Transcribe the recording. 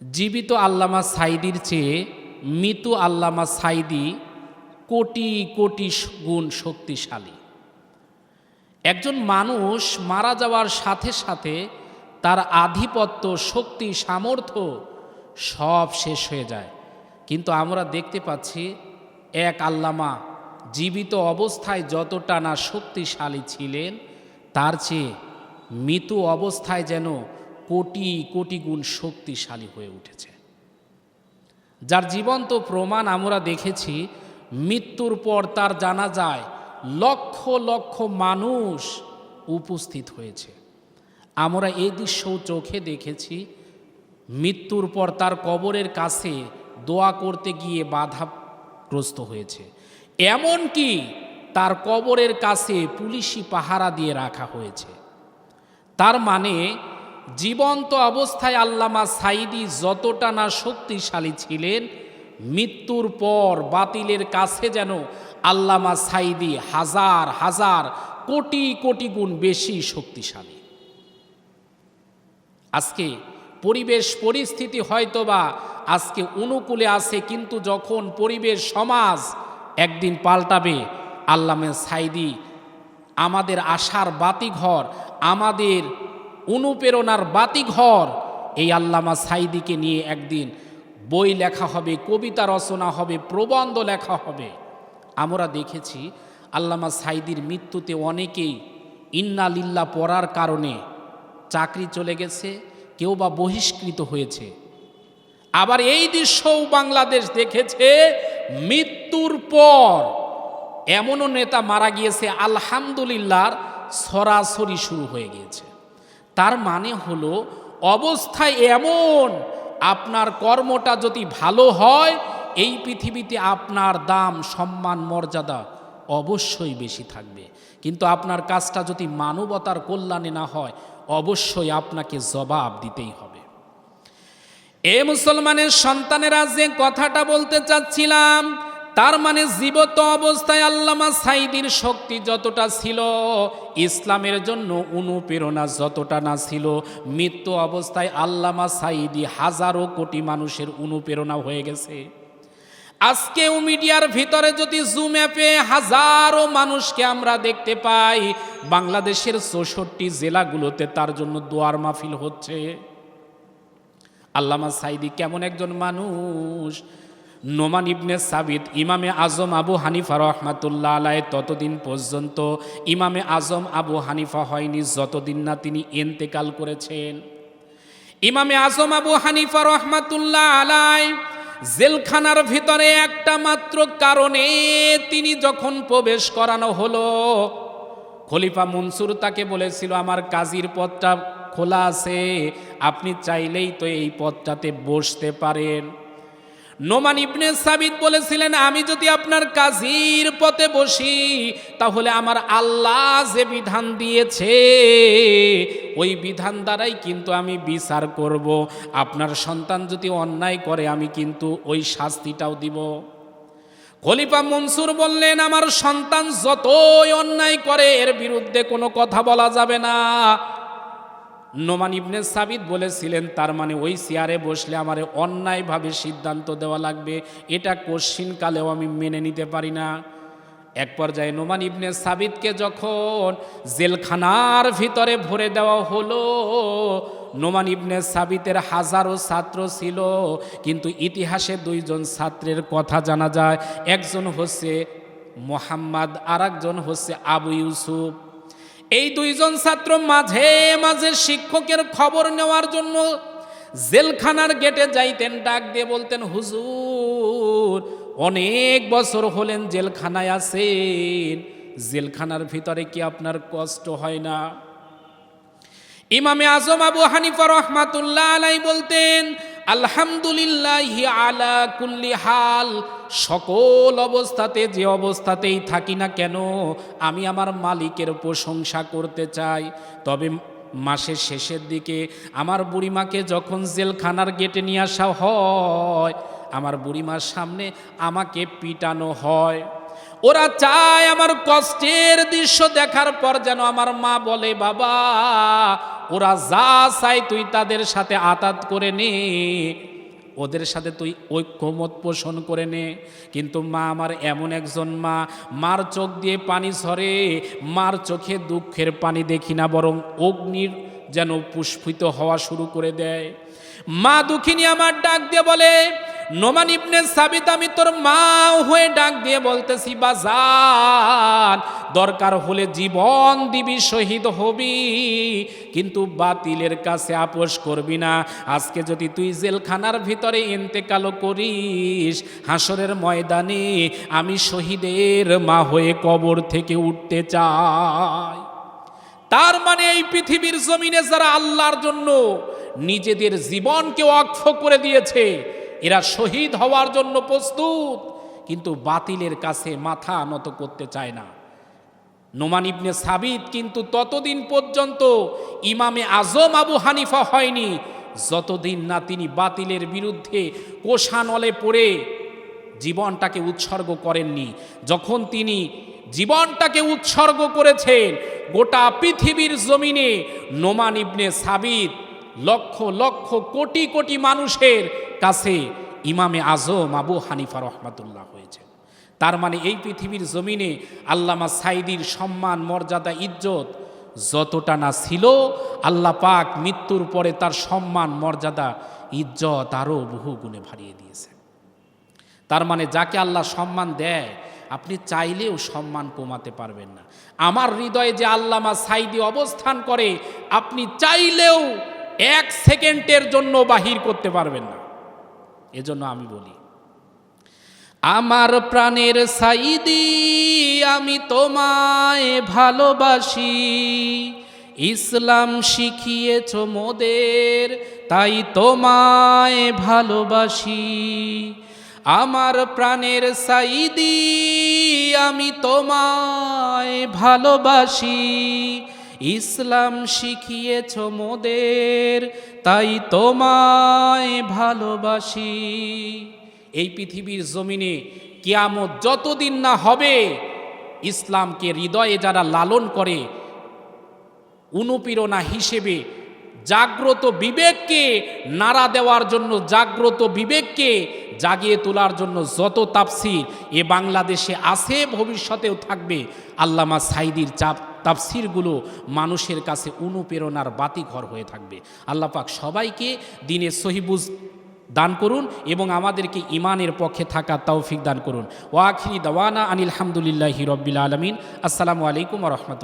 জীবিত আল্লামা সাইদির চেয়ে মৃত আল্লামা সাইদি কোটি কোটি গুণ শক্তিশালী। একজন মানুষ মারা যাওয়ার সাথে সাথে তার আধিপত্য, শক্তি, সামর্থ্য সব শেষ হয়ে যায়। কিন্তু আমরা দেখতে পাচ্ছি এক আল্লামা জীবিত অবস্থায় যতটা না শক্তিশালী ছিলেন, তার চেয়ে মৃত অবস্থায় যেন কোটি কোটি গুণ শক্তিশালী হয়ে উঠেছে। যার জীবন্ত প্রমাণ আমরা দেখেছি, মৃত্যুর পর তার জানা যায়, লক্ষ লক্ষ মানুষ উপস্থিত হয়েছে। আমরা এই দৃশ্যও চোখে দেখেছি, মৃত্যুর পর তার কবরের কাছে দোয়া করতে গিয়ে বাধাগ্রস্ত হয়েছে। এমনকি তার কবরের কাছে পুলিশি পাহারা দিয়ে রাখা হয়েছে। তার মানে জীবন্ত অবস্থায় আল্লামা সাইদি যতটা না শক্তিশালী ছিলেন, মৃত্যুর পর বাতিলের কাছে যেন আল্লামা সাইদি হাজার হাজার কোটি কোটি গুণ বেশি শক্তিশালী। আজকে পরিবেশ পরিস্থিতি হয়তোবা আজকে অনুকূলে আছে, কিন্তু যখন পরিবেশ সমাজ একদিন পাল্টাবে, আল্লামে সাইদি আমাদের আশার বাতিঘর, আমাদের অনুপ্রেরণার বাতিঘর এই আল্লামা সাইদিকে নিয়ে একদিন বই লেখা হবে, কবিতা রচনা হবে, প্রবন্ধ লেখা হবে। আমরা দেখেছি আল্লামা সাইদির মৃত্যুতে অনেকেই ইন্না লিল্লা পড়ার কারণে চাকরি চলে গেছে, কেউ বা বহিষ্কৃত হয়েছে। আবার এই দৃশ্যও বাংলাদেশ দেখেছে, মৃত্যুর পর এমনও নেতা মারা গিয়েছে, আলহামদুলিল্লাহর সরাসরি শুরু হয়ে গিয়েছে। তার মানে হলো, অবস্থায় এমন, আপনার কর্মটা যদি ভালো হয়, এই পৃথিবীতে আপনার দাম, সম্মান, মর্যাদা অবশ্যই বেশি থাকবে। কিন্তু আপনার কাজটা যদি মানবতার কল্যাণে না হয়, অবশ্যই আপনাকে জবাব দিতেই হবে। এ মুসলমানের সন্তানেরা যে কথাটা বলতে চাচ্ছিলাম তার মানে জীবত অবস্থায় আল্লামা সাইদির শক্তি যতটা ছিল, ইসলামের জন্য অনুপ্রেরণা যতটা না ছিল, মৃত্যু অবস্থায় আল্লামা সাইদি হাজারো কোটি মানুষের অনুপ্রেরণা হয়ে গেছে। আজকেও মিডিয়ার ভিতরে যদি জুম অ্যাপে হাজারো মানুষকে আমরা দেখতে পাই, বাংলাদেশের চৌষট্টি জেলাগুলোতে তার জন্য দোয়ার মাহফিল হচ্ছে। আল্লামা সাইদি কেমন একজন মানুষ নোমান ইবনে সাবিত, ইমামে আজম আবু হানিফা রহমাতুল্লাহ আলায় ততদিন পর্যন্ত ইমামে আজম আবু হানিফা হয়নি, যতদিন না তিনি এন্তেকাল করেছেন। ইমামে আজম আবু হানিফা রহমাতুল্লাহ আলায় জেলখানার ভিতরে একটা মাত্র কারণে তিনি যখন প্রবেশ করানো হলো, খলিফা মনসুর তাকে বলেছিল, আমার কাজীর পথটা খোলা আছে, আপনি চাইলেই তো এই পথটাতে বসতে পারেন। নোমান ইবনে সাবিদ বলেছিলেন, আমি যদি আপনার কাজীর পথে বসি, তাহলে আমার আল্লাহ যে বিধান দিয়েছে, ওই বিধান দ্বারাই কিন্তু আমি বিচার করব। আপনার সন্তান যদি অন্যায় করে, আমি কিন্তু ওই শাস্তিটাও দিব। খলিফা মনসুর বললেন, আমার সন্তান যতই অন্যায় করে, এর বিরুদ্ধে কোনো কথা বলা যাবে না। নোমান ইবনে সাবিদ বলেছিলেন, তার মানে ওই চেয়ারে বসলে আমার অন্যায়ভাবে সিদ্ধান্ত দেওয়া লাগবে, এটা কোশ্চিনকালেও আমি মেনে নিতে পারি না। এক পর্যায়ে নোমান ইবনে সাবিদকে যখন জেলখানার ভিতরে ভরে দেওয়া হলো, নোমান ইবনে সাবিতের হাজারো ছাত্র ছিল, কিন্তু ইতিহাসে দুইজন ছাত্রের কথা জানা যায়, একজন হচ্ছে মোহাম্মদ আর একজন হচ্ছে আবু ইউসুফ। এই দুইজন ছাত্র মাঝে মাঝে শিক্ষকের খবর নেওয়ার জন্য জেলখানার গেটে যাইতেন, ডাক দিয়ে বলতেন, হুজুর, অনেক বছর হলেন জেলখানায় আছেন, জেলখানার ভিতরে কি আপনার কষ্ট হয় না? ইমামে আজম আবু হানিফা রহমাতুল্লাহ আলাই বলতেন, আলহামদুলিল্লাহ আলা কুল্লি হাল সকল অবস্থাতে যে অবস্থাতেই থাকি না কেন, আমি আমার মালিকের প্রশংসা করতে চাই। তবে মাসের শেষের দিকে আমার বুড়িমাকে যখন জেলখানার গেটে নিয়ে আসা হয়, আমার বুড়িমার সামনে আমাকে পিটানো হয়। ওরা চায় আমার কষ্টের দৃশ্য দেখার পর যেন আমার মা বলে, বাবা, ওরা যা চায় তুই তাদের সাথে আতাত করে নে। ওদের সাথে তুই ঐক্যমত পোষণ করে নে। কিন্তু মা আমার এমন একজন মা, মার চোখ দিয়ে পানি ঝরে, মার চোখে দুঃখের পানি দেখি না, বরং অগ্নির যেন পুষ্পিত হওয়া শুরু করে দেয়। মা দুঃখিনী আমার ডাক দিয়ে বলে নোমান ইবনে সাবিত আমি তোর মা হয়ে ডাক দিয়ে বলতেছি, বাজান, দরকার হলে জীবন দিবি, শহীদ হবি, কিন্তু বাতিলের কাছে আপোষ করবি না। আজকে যদি তুই জেলখানার ভিতরে ইন্তেকাল করিস হাসরের ময়দানে আমি শহীদের মা হয়ে কবর থেকে উঠতে চাই। তার মানে এই পৃথিবীর জমিনে যারা আল্লাহর জন্য নিজেদের জীবনকে অক্ষ করে দিয়েছে এরা শহীদ হওয়ার জন্য প্রস্তুত, কিন্তু বাতিলের কাছে মাথা নত করতে চায় না। নোমান ইবনে সাবিত কিন্তু ততদিন পর্যন্ত ইমামে আজম আবু হানিফা হয়নি, যতদিন না তিনি বাতিলের বিরুদ্ধে কোষানলে পড়ে জীবনটাকে উৎসর্গ করেননি। যখন তিনি জীবনটাকে উৎসর্গ করেছেন, গোটা পৃথিবীর জমিনে নোমান ইবনে সাবিত লক্ষ লক্ষ, কোটি কোটি মানুষের কাছে ইমামে আজম আবু হানিফা রহমাতুল্লাহ হয়েছে। তার মানে এই পৃথিবীর জমিনে আল্লামা সাইদির সম্মান, মর্যাদা, ইজ্জত যতটা না ছিল, আল্লাহ পাক মৃত্যুর পরে তার সম্মান, মর্যাদা, ইজ্জত আরও বহু গুণে বাড়িয়ে দিয়েছে তার মানে যাকে আল্লাহ সম্মান দেয়, আপনি চাইলেও সম্মান কমাতে পারবেন না। আমার হৃদয়ে যে আল্লামা সাইদি অবস্থান করে, আপনি চাইলেও এক সেকেন্ডের জন্য বাহির করতে পারবেন না। এজন্য আমি বলি, আমার প্রাণের সাইদি আমি তোমায় ভালোবাসি, ইসলাম শিখিয়েছ মোদের, তাই তোমায় ভালোবাসি। আমার প্রাণের সাইদি আমি তোমায় ভালোবাসি ইসলাম শিখিয়েছ মোদের, তাই তোমায় ভালোবাসি। এই পৃথিবীর জমিনে কিয়ামত যতদিন না হবে, ইসলামকে হৃদয়ে যারা লালন করে, অনুপ্রেরণা হিসেবে জাগ্রত বিবেককে নাড়া দেওয়ার জন্য, জাগ্রত বিবেককে জাগিয়ে তোলার জন্য যত তাপসির এ বাংলাদেশে আছে, ভবিষ্যতেও থাকবে। আল্লামা সাইদির চাপ, তাফসিরগুলো মানুষের কাছে অনুপ্রেরণার বাতিঘর হয়ে থাকবে। আল্লাহ পাক সবাইকে দিনে সহিবুজ দান করুন এবং আমাদেরকে ইমানের পক্ষে থাকা তৌফিক দান করুন। ওয়াখিরি দাওয়ানা আনিল হামদুলিল্লাহি রব্বিল আলমিন। আসসালামু আলাইকুম রহমতুল